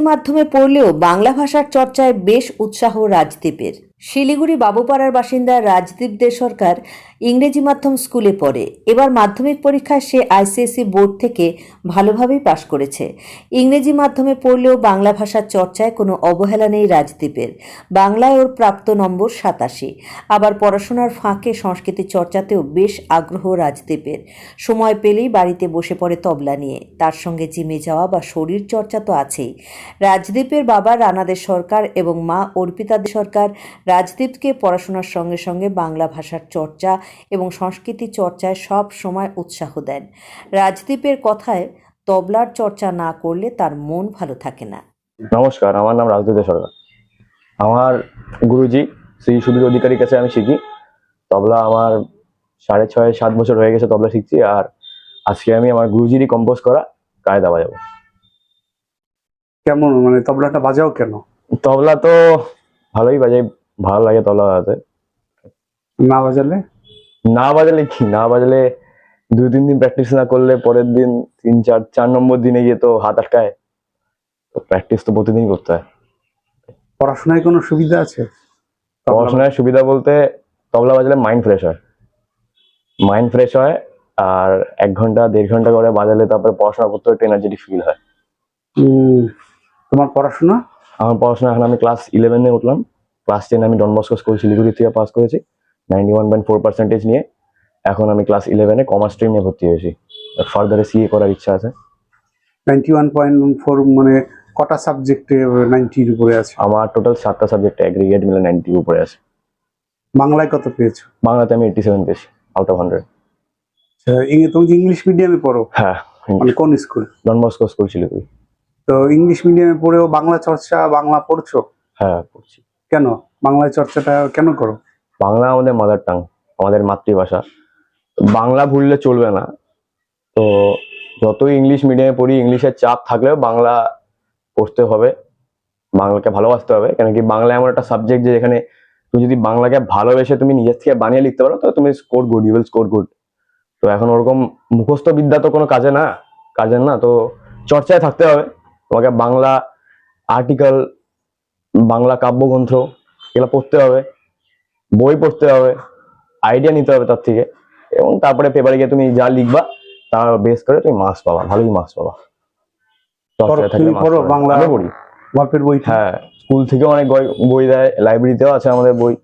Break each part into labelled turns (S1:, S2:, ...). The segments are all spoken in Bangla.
S1: মাধ্যমে পড়লেও বাংলা ভাষার চর্চায় বেশ উৎসাহ রাজদ্বীপের। শিলিগুড়ি বাবুপাড়ার বাসিন্দা রাজদীপ দে সরকার ইংরেজি মাধ্যম স্কুলে পড়ে। এবার মাধ্যমিক পরীক্ষায় সে আইসিএসসি বোর্ড থেকে ভালোভাবেই পাশ করেছে। ইংরেজি মাধ্যমে পড়লেও বাংলা ভাষার চর্চায় কোনো অবহেলা নেই রাজদ্বীপের বাংলায় ওর প্রাপ্ত নম্বর সাতাশি। আবার পড়াশোনার ফাঁকে সংস্কৃতি চর্চাতেও বেশ আগ্রহ রাজদ্বীপের সময় পেলেই বাড়িতে বসে পড়ে তবলা নিয়ে। তার সঙ্গে জিমে যাওয়া বা শরীর চর্চা তো আছেই। রাজদ্বীপের বাবা রানাদের সরকার এবং মা অর্পিতাদে সরকার রাজদ্বীপকে পড়াশোনার সঙ্গে সঙ্গে বাংলা ভাষার চর্চা এবং সংস্কৃতি চর্চায় সব সময় উৎসাহ দেন। রাজদীপের কথায় তবলার চর্চা না করলে তার মন ভালো থাকে না।
S2: নমস্কার আমার নাম রাজদীপ সরকার। আমার গুরুজি শ্রী সুবীর অধিকারীর কাছে আমি শিখি। তবলা আমার সাড়ে ছয় সাত বছর হয়ে গেছে তবলা শিখছি আর আজকে আমি আমার গুরুজিরই কম্পোজ করা কায়দা বাজাবো।
S3: কেমন? মানে তবলাটা বাজাও কেন?
S2: তবলা তো ভালোই বাজাই ভালো লাগে তবলা বাজাতে।
S3: না বাজালে?
S2: না বাজালে কি? না বাজালে দুই তিন দিন প্র্যাকটিস না করলে পরের দিন তিন চার চার নম্বর দিনে গিয়ে তো হাত আটকায়। তো প্র্যাকটিস তো প্রতিদিন করতে হয়।
S3: পড়াশোনায় কোনো সুবিধা আছে?
S2: পড়াশোনায় সুবিধা বলতে তবলা বাজালে মাইন্ড ফ্রেশ হয়। মাইন্ড ফ্রেশ হয় আর এক ঘণ্টা দেড় ঘণ্টা করে বাজালে তারপরে পড়াশোনা করতে একটু এনার্জেটিক ফিল হয়।
S3: তোমার পড়াশোনা?
S2: আমার পড়াশোনা এখন আমি ক্লাস ইলেভেনে উঠলাম। ক্লাস টেন আমি ডন বস্কো স্কুল শিলিগুড়ি থেকে পাস করেছি। Ninety one point four percentage নিয়ে এখন আমি ক্লাস ইলেভেনে কমার্স স্ট্রিম নিয়ে ভর্তি হয়েছি। ফার্দারে সিএ করার ইচ্ছা আছে।
S3: নাইনটি ওয়ান পয়েন্ট ফোর মানে কটা সাবজেক্টে নাইনটির উপরে আছে?
S2: আমার টোটাল সাতটা সাবজেক্টে অ্যাগ্রিগেট মিলে নাইনটি উপরে আছে।
S3: বাংলায় কত পেয়েছ?
S2: বাংলাতে আমি এইটি সেভেন পেয়েছি আউট অফ হান্ড্রেড
S3: তুমি ইংলিশ মিডিয়ামে পড়ো
S2: হ্যাঁ
S3: মানে কোন school
S2: Don Bosco school Siliguri
S3: তো ইংলিশ মিডিয়ামে পড়েও বাংলা চর্চা বাংলা পড়ছো?
S2: হ্যাঁ পড়ছি।
S3: কেন? বাংলা চর্চাটা কেন করো?
S2: বাংলা আমাদের মাদার টাং আমাদের মাতৃভাষা। বাংলা ভুললে চলবে না। তো যতই ইংলিশ মিডিয়ামে পড়ি ইংলিশের চাপ থাকলেও বাংলা পড়তে হবে। বাংলাকে ভালোবাসতে হবে। কেন কি বাংলা এমন একটা সাবজেক্ট যে এখানে তুমি যদি বাংলাকে ভালোবেসে তুমি নিজের থেকে বানিয়ে লিখতে পারো তো তুমি score good you will score good তো এখন ওরকম মুখস্থ বিদ্যা তো কোনো কাজে না কাজের না। তো চর্চায় থাকতে হবে। তোমাকে বাংলা আর্টিকেল বাংলা কাব্যগ্রন্থ এগুলো পড়তে হবে। বই পড়তে হবে আইডিয়া নিতে হবে তার থেকে। এবং তারপরে পেপারে গিয়ে তুমি যা লিখবা তার বেস করে তুমি মার্কস পাবা ভালোই মার্কস পাবা।
S3: বাংলা?
S2: পড়ি।
S3: গল্পের বই
S2: হ্যাঁ স্কুল থেকেও অনেক বই বই দেয় লাইব্রেরিতেও আছে আমাদের বই।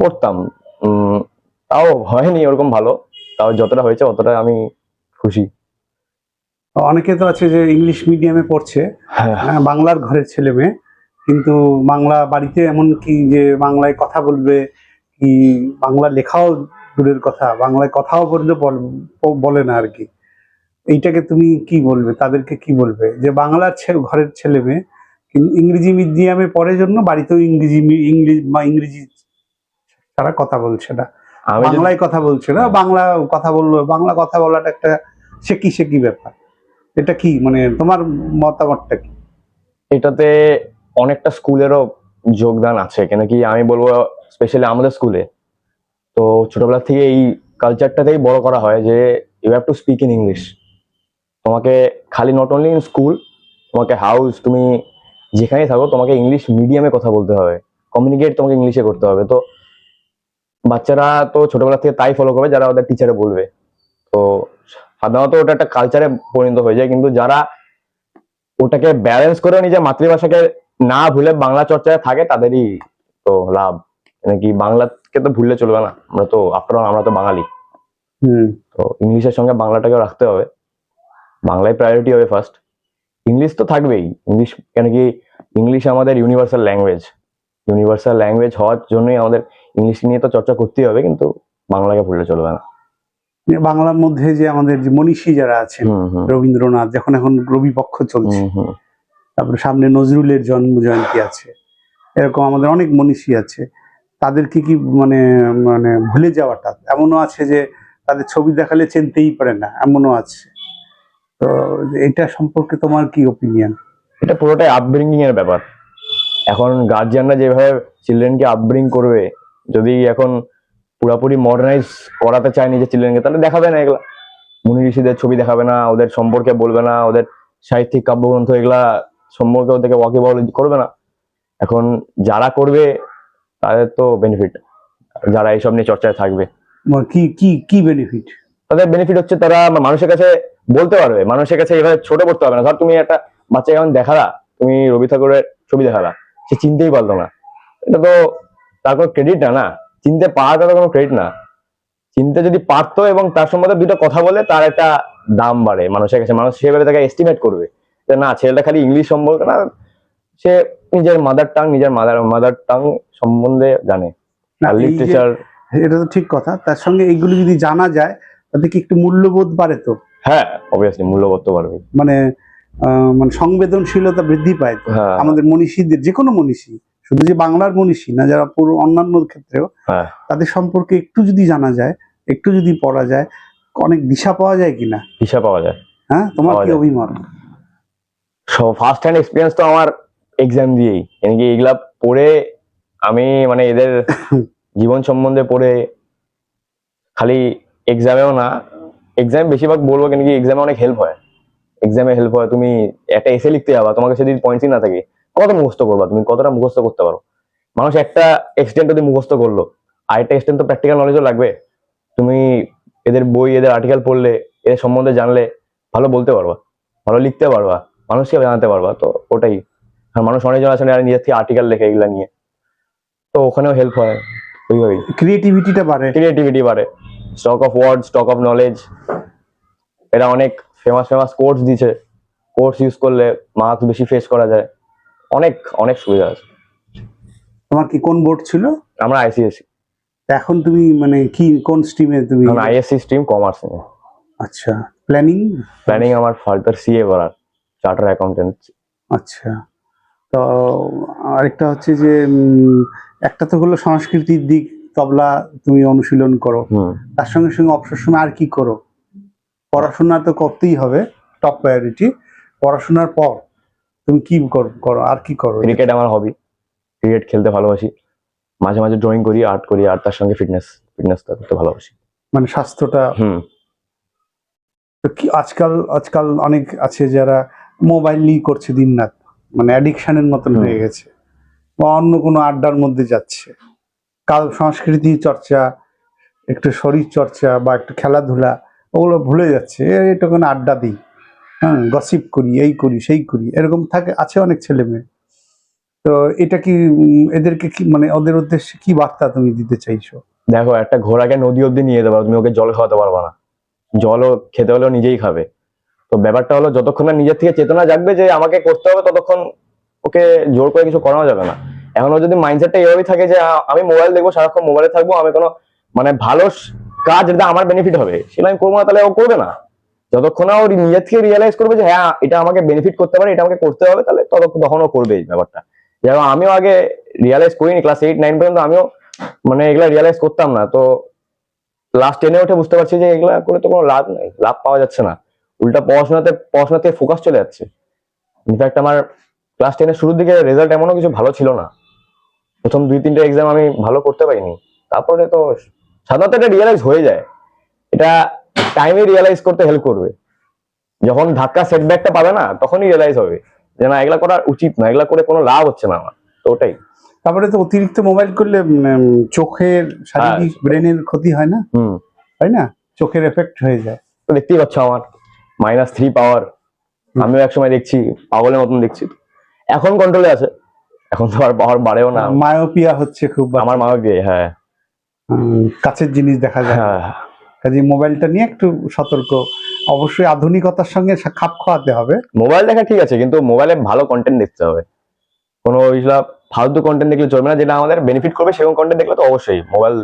S2: পড়তাম তাও হয়নি ওরকম ভালো তাও যতটা হয়েছে অতটা আমি খুশি।
S3: অনেকে তো আছে যে ইংলিশ মিডিয়ামে পড়ছে।
S2: হ্যাঁ।
S3: হ্যাঁ, বাংলার ঘরের ছেলে মেয়ে। কিন্তু বাংলা বাড়িতে এমন কি যে বাংলায় কথা বলবে কি বাংলা লেখাও দূরের কথা বাংলায় কথাও বললে বলে না আর কি এইটাকে তুমি কি বলবে? তাদেরকে কি বলবে? যে বাংলার ঘরের ছেলে মেয়ে কিন্তু ইংরেজি মিডিয়ামে পড়ে জন্য বাড়িতেও ইংরেজি ইংলিশ বা ইংরেজি তারা কথা বলছে না। বাংলায় কথা বলছে না বাংলা কথা বলল বাংলা কথা বলাটা একটা শেকি শেকি ব্যাপার। এটা কি? মানে তোমার মতামতটা কি?
S2: এটাতে অনেকটা স্কুলেরও যোগদান আছে, কেন কি আমি বলব স্পেশালি আমাদের স্কুলে। তো ছোটবেলা থেকে এই কালচারটাতেই বড় করা হয় যে you have to speak in English তোমাকে খালি নট অনলি ইন স্কুল তোমাকে হাউস তুমি যেখানেই থাকো, তোমাকে ইংলিশ মিডিয়ামে কথা বলতে হবে। কমিউনিকেট তোমাকে ইংলিশে করতে হবে। তো বাচ্চারা তো ছোটবেলা থেকে তাই ফলো করবে, যারা ওদের টিচারে বলবে। তো সাধারণত ওটা একটা কালচারে পরিণত হয়ে যায়, কিন্তু যারা ওটাকে ব্যালেন্স করে নিজের মাতৃভাষাকে না ভুলে বাংলা চর্চায় থাকে তাদেরই তো লাভ। নাকি বাংলাকে তো ভুললে চলবে না। আমরা তো আফটার আমরা তো বাঙালি।
S3: হুম।
S2: তো ইংলিশের সঙ্গে বাংলাটাকেও রাখতে হবে। বাংলায় প্রায়োরিটি হবে ফার্স্ট ইংলিশ তো থাকবেই। ইংলিশ কেন কি ইংলিশ আমাদের ইউনিভার্সাল ল্যাঙ্গুয়েজ ইউনিভার্সাল ল্যাঙ্গুয়েজ হওয়ার জন্যই আমাদের ইংলিশ নিয়ে তো চর্চা করতেই হবে কিন্তু বাংলাকে ভুললে চলবে না।
S3: বাংলার মধ্যে যে আমাদের যে মনীষী যারা আছেন রবীন্দ্রনাথ যখন এখন রবি পক্ষ চলছে তারপরে সামনে নজরুলের জন্ম জয়ন্তী আছে। এরকম আমাদের অনেক মনীষী আছে। তাদেরকে কি মানে মানে ভুলে যাওয়াটা? এমনও আছে যে তাদের ছবি দেখালে চিনতেই পারে না, এমনও আছে। তো এটা সম্পর্কে তোমার কি ওপিনিয়ন
S2: এটা পুরোটাই আপব্রিঙ্গিং এর ব্যাপার। এখন গার্জিয়ানরা যেভাবে চিলড্রেনকে আপব্রিং করবে, যদি এখন পুরোপুরি মডার্নাইজ করাতে চায় নিজের চিলড্রেনকে তাহলে দেখাবে না এগুলা। মুনি ঋষিদের ছবি দেখাবে না, ওদের সম্পর্কে বলবে না, ওদের সাহিত্যিক কাব্যগ্রন্থ এগুলা সম্পর্কে ওদেরকে ওয়াকিবহল করবে না। এখন যারা করবে তাদের তো বেনিফিট যারা এইসব নিয়ে চর্চায় থাকবে।
S3: কি কি কি বেনিফিট
S2: তাদের বেনিফিট হচ্ছে তারা মানুষের কাছে বলতে পারবে। মানুষের কাছে এভাবে ছোট করতে পারবে না। ধর তুমি একটা বাচ্চাকে এখন দেখালা তুমি রবি ঠাকুরের ছবি দেখালা সে চিনতেই পারল না। এটা তো তার কোনো ক্রেডিট না না? চিনতে পারাটা তো কোনো ক্রেডিট না। চিনতে যদি পারতো এবং তার সম্বন্ধে দুটো কথা বলে তার একটা দাম বাড়ে মানুষের কাছে। মানুষ সেভাবে তাকে এস্টিমেট করবে। না ছেলেটা খালি ইংলিশ সম্পর্কে না সে নিজের মাদার টাং নিজের মাদার মাদার টাং সম্বন্ধে জানে। আর লিটারেচার
S3: এটা তো ঠিক কথা তার সঙ্গে এইগুলো যদি জানা যায় তাতে কি একটু মূল্যবোধ বাড়ে তো?
S2: হ্যাঁ অবভিয়াসলি মূল্যবোধ তো পারবে
S3: মানে মানে সংবেদনশীলতা বৃদ্ধি পায় তো।
S2: হ্যাঁ।
S3: আমাদের মনীষীদের যে কোনো মনীষী শুধু যে বাংলার মনীষী না যারা পুরো অন্যান্য ক্ষেত্রেও
S2: হ্যাঁ।
S3: তাদের সম্পর্কে একটু যদি জানা যায় একটু যদি পড়া যায় অনেক দিশা পাওয়া যায় কিনা?
S2: দিশা পাওয়া যায়।
S3: হ্যাঁ তোমার কি অভিমত?
S2: ফার্স্ট হ্যান্ড এক্সপিরিয়েন্স তো আমার এক্সাম দিয়েই। কি এগুলা পড়ে আমি মানে এদের জীবন সম্বন্ধে পড়ে খালি এক্সামেও না এক্সাম বেশিরভাগ বলব কেন কি এক্সামে অনেক হেল্প হয়। এক্সামে হেল্প হয় তুমি একটা এসে লিখতে যাবা তোমাকে সেদিন পয়েন্টসই না থাকে কত মুখস্থ করবা তুমি কতটা মুখস্থ করতে পারো? মানুষ একটা এক্সটেন্ট যদি মুখস্থ করল আরেকটা এক্সটেন্ট তো প্র্যাকটিক্যাল নলেজও লাগবে। তুমি এদের বই এদের আর্টিকেল পড়লে এদের সম্বন্ধে জানলে ভালো বলতে পারবা ভালো লিখতে পারবা। মানুষকে জানাতে পারবা তো ওটাই। আর মানুষ অনেকজন আছেন যারা নিজের থেকে আর্টিকেল লেখে এগুলা নিয়ে। তো ওখানেও হেল্প হয় ওইভাবেই।
S3: ক্রিয়েটিভিটিটা বাড়ে।
S2: ক্রিয়েটিভিটি বাড়ে। Stock of word stock of knowledge এরা অনেক ফেমাস ফেমাস কোর্স দিছে। কোর্স ইউজ করলে মার্কস বেশি ফেস করা যায়। অনেক অনেক সুবিধা আছে।
S3: তোমার কি কোন বোর্ড ছিল?
S2: আমরা আইসিএসসি
S3: তা এখন তুমি মানে কি কোন স্ট্রিমে তুমি
S2: আইএসসি স্ট্রিম কমার্স
S3: আচ্ছা প্ল্যানিং
S2: প্ল্যানিং আমার ফার্দার সিএ করার চার্টার অ্যাকাউন্টেন্ট
S3: আচ্ছা। তো আরেকটা হচ্ছে যে একটা তো হলো সংস্কৃতির দিক তবলা তুমি অনুশীলন করো। তার সঙ্গে সঙ্গে অবসর সময় আর কি করো? পড়াশোনা তো করতেই হবে টপ প্রায়োরিটি পড়াশোনার পর তুমি কি কর- করো আর কি করো?
S2: ক্রিকেট আমার হবি ক্রিকেট খেলতে ভালোবাসি। মাঝে মাঝে ড্রয়িং করি আর্ট করি আর তার সঙ্গে ফিটনেস ফিটনেসটা করতে ভালোবাসি।
S3: মানে স্বাস্থ্যটা
S2: হুম।
S3: তো কি আজকাল আজকাল অনেক আছে যারা মোবাইল নিয়ে করছে দিন রাত মানে অ্যাডিকশনের মতন হয়ে গেছে। বা অন্য কোনো আড্ডার মধ্যে যাচ্ছে। কাল সংস্কৃতি চর্চা একটু শরীর চর্চা বা একটু খেলাধুলা ওগুলো ভুলে যাচ্ছে। এটা কোনো আড্ডা দিই। হ্যাঁ গসিপ করি এই করি সেই করি। এরকম থাকে আছে অনেক ছেলে মেয়ে। তো এটা কি এদেরকে কি মানে ওদের উদ্দেশ্যে কি বার্তা তুমি দিতে চাইছো?
S2: দেখো একটা ঘোড়াকে নদী অব্দি নিয়ে যেতে পারো। তুমি ওকে জল খাওয়াতে পারবা না। জলও খেতে হলেও নিজেই খাবে। তো ব্যাপারটা হলো যতক্ষণ না নিজের থেকে চেতনা জাগবে যে আমাকে করতে হবে, ততক্ষণ ওকে জোর করে কিছু করানো যাবে না। এখন যদি মাইন্ডসেটটা এইভাবেই থাকে যে আমি মোবাইল দেখব, সারাক্ষণ মোবাইলে থাকব, আমি কোনো মানে ভালো কাজ যেটা আমার বেনিফিট হবে, সেটা আমি করব না, তাহলে ও করবে না। যতক্ষণ না ও নিজের থেকে রিয়েলাইজ করবে যে হ্যাঁ এটা আমাকে বেনিফিট করতে পারে, এটা আমাকে করতে হবে, তাহলে ততক্ষণ, তখন ও করবে এই ব্যাপারটা। যেমন আমিও আগে রিয়েলাইজ করিনি ক্লাস এইট নাইন পর্যন্ত আমিও মানে এগুলা রিয়েলাইজ করতাম না। তো লাস্ট টেনে উঠে বুঝতে পারছি যে, এগুলা করে তো কোনো লাভ নেই, লাভ পাওয়া যাচ্ছে না। উল্টা পড়াশোনাতে পড়াশোনা থেকে ফোকাস চলে যাচ্ছে। ইনফ্যাক্ট আমার ক্লাস টেনের শুরুর দিকে রেজাল্ট এমনও কিছু ভালো ছিল না। প্রথম দুই তিনটে এক্সাম আমি ভালো করতে পারিনি। তারপরে তো সাধারণত এটা রিয়েলাইজ হয়ে যায়। এটা টাইমে রিয়েলাইজ করতে হেল্প করবে। যখন ধাক্কা সেটব্যাকটা পাবে না তখনই রিয়েলাইজ হবে যে না এগুলা করা উচিত না এগুলা করে কোনো লাভ হচ্ছে না আমার। তো ওটাই।
S3: তারপরে তো অতিরিক্ত মোবাইল করলে চোখের শারীরিক ব্রেনের ক্ষতি হয় না?
S2: হুম।
S3: তাই না? চোখের এফেক্ট হয়ে যায়।
S2: তো দেখতেই পাচ্ছ আমার। Minus three power. আমিও একসময় দেখছি পাগলের মতন দেখছি। এখন কন্ট্রোলে আছে। এখন তো আর পাওয়ার বাড়েও না।
S3: মায়োপিয়া হচ্ছে খুব
S2: আমার মাও গিয়ে হ্যাঁ
S3: কাছের জিনিস দেখা যায়।
S2: হ্যাঁ।
S3: কাজে মোবাইলটা নিয়ে একটু সতর্ক। অবশ্যই আধুনিকতার সঙ্গে খাপ খাওয়াতে হবে।
S2: মোবাইল দেখা ঠিক আছে কিন্তু মোবাইলে ভালো কন্টেন্ট দেখতে হবে। কোনো ওইসব ফালতু কন্টেন্ট দেখলে চলবে না যেটা আমাদের বেনিফিট করবে সেরকম কন্টেন্ট দেখলে তো অবশ্যই। Mobile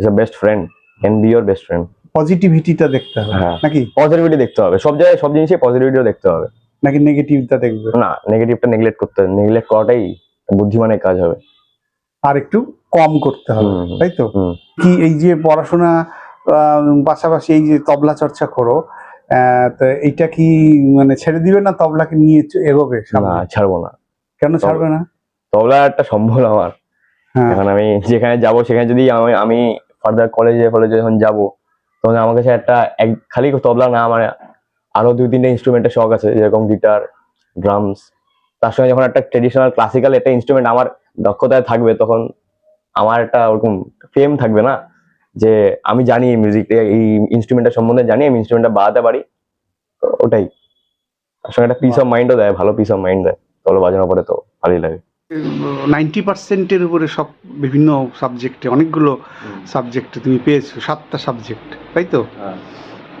S2: is a best friend can be your best friend
S3: পজিটিভিটিটা দেখতে হবে
S2: হ্যাঁ।
S3: নাকি?
S2: পজিটিভিটি দেখতে হবে। সব জায়গায় সব জিনিসে পজিটিভিটিও দেখতে হবে।
S3: নাকি নেগেটিভটা দেখবে?
S2: না নেগেটিভটা নেগলেক্ট করতে হবে। নেগলেক্ট করাটাই বুদ্ধিমানের কাজ হবে।
S3: আর একটু কম করতে হবে। তাই তো? কি এই যে পড়াশোনা পাশাপাশি এই যে তবলা চর্চা করো তো এইটা কি মানে ছেড়ে দিবে না তবলাকে নিয়ে এগোবে
S2: না ছাড়বো না।
S3: কেন ছাড়বে না?
S2: তবলা একটা সম্বল আমার।
S3: হ্যাঁ।
S2: এখন আমি যেখানে যাব সেখানে যদি আমি আমি ফার্দার কলেজে কলেজে যখন যাব তখন আমার কাছে একটা এক, খালি তবলা না আমার আরও দুই তিনটে ইনস্ট্রুমেন্টের শখ আছে, যেরকম গিটার ড্রামস তার সঙ্গে যখন একটা ট্রেডিশনাল ক্লাসিক্যাল একটা ইনস্ট্রুমেন্ট আমার দক্ষতায় থাকবে, তখন আমার একটা ওরকম ফেম থাকবে না, যে আমি জানি এই মিউজিক এই ইনস্ট্রুমেন্টটা সম্বন্ধে জানি, আমি ইনস্ট্রুমেন্টটা বাজাতে পারি, ওটাই। তার সঙ্গে একটা পিস অফ মাইন্ডও দেয়, ভালো পিস অফ মাইন্ড দেয়, তবলা বাজানোর পরে তো ভালোই লাগে।
S3: নাইনটি পার্সেন্টের উপরে সব বিভিন্ন সাবজেক্টে অনেকগুলো সাবজেক্টে তুমি পেয়েছ সাতটা সাবজেক্ট তাই তো?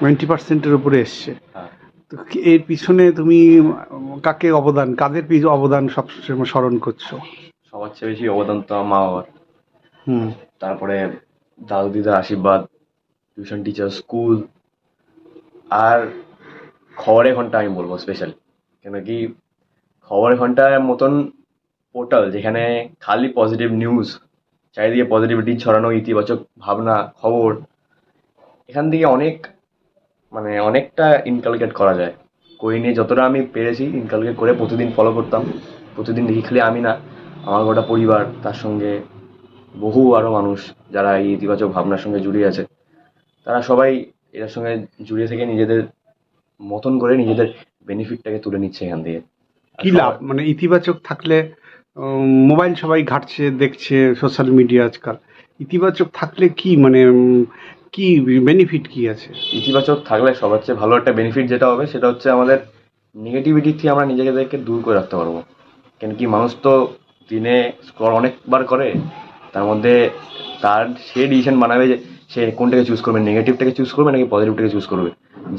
S3: নাইনটি পার্সেন্টের উপরে এসছে।
S2: হ্যাঁ।
S3: তো এর পিছনে তুমি কাকে অবদান কাদের পিছ অবদান সবসময় স্মরণ করছ?
S2: সবার চেয়ে বেশি অবদান তো আমার মা বাবার
S3: হুম।
S2: তারপরে দাদু দিদার আশীর্বাদ টিউশন টিচার স্কুল আর খবরের ঘণ্টা আমি বলব স্পেশালি কেন কি খবরের ঘণ্টার মতন পোর্টাল যেখানে খালি পজিটিভ নিউজ চারিদিকে পজিটিভিটি ছড়ানো ইতিবাচক ভাবনা খবর এখান থেকে অনেক মানে অনেকটা ইনকালকেট করা যায়। কই নিয়ে যতটা আমি পেরেছি ইনকালকেট করে প্রতিদিন ফলো করতাম। প্রতিদিন দেখি খালি আমি না আমার গোটা পরিবার তার সঙ্গে বহু আরও মানুষ যারা এই ইতিবাচক ভাবনার সঙ্গে জড়িয়ে আছে। তারা সবাই এর সঙ্গে জড়িয়ে থেকে নিজেদের মতন করে নিজেদের বেনিফিটটাকে তুলে নিচ্ছে এখান থেকে
S3: কি লাভ? মানে ইতিবাচক থাকলে মোবাইল সবাই ঘাটছে, দেখছে, সোশ্যাল মিডিয়া আজকাল। ইতিবাচক থাকলে কি মানে কি বেনিফিট কি আছে?
S2: ইতিবাচক থাকলে সবার চেয়ে ভালো একটা বেনিফিট যেটা হবে সেটা হচ্ছে আমাদের নেগেটিভিটি থেকে আমরা নিজেদেরকে দূর করে রাখতে পারব। কেন কি মানুষ তো দিনে স্ক্রল অনেকবার করে, তার মধ্যে তার সে ডিসিশন বানাবে যে সে কোনটাকে চুজ করবে নেগেটিভটাকে চুজ করবে নাকি পজিটিভটাকে চুজ করবে?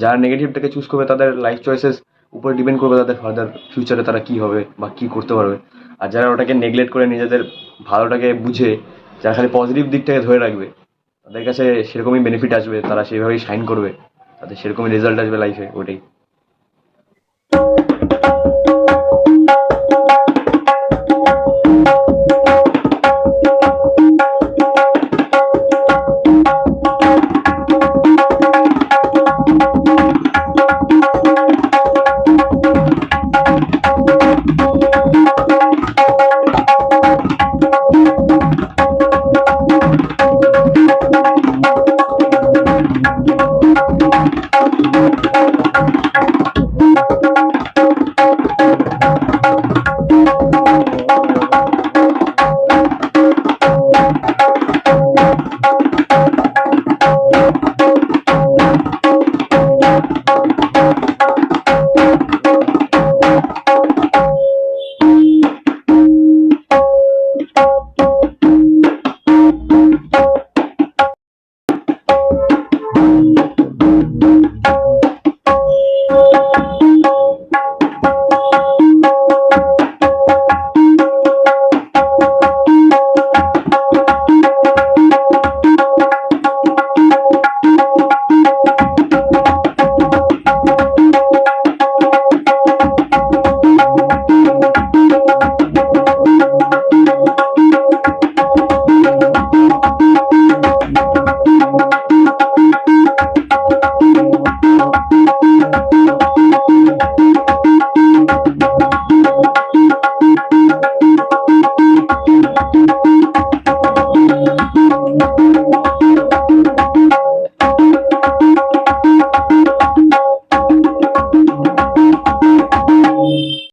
S2: যারা নেগেটিভটাকে চুজ করবে, তাদের লাইফ চয়েসেস উপরে ডিপেন্ড করবে, তাদের ফার্দার ফিউচারে তারা কী হবে বা কী করতে পারবে। আর যারা ওটাকে নেগলেক্ট করে নিজেদের ভালোটাকে বুঝে, যারা খালি পজিটিভ দিকটাকে ধরে রাখবে, তাদের কাছে সেরকমই বেনিফিট আসবে, তারা সেইভাবেই সাইন করবে, তাদের সেরকমই রেজাল্ট আসবে লাইফে ওটাই।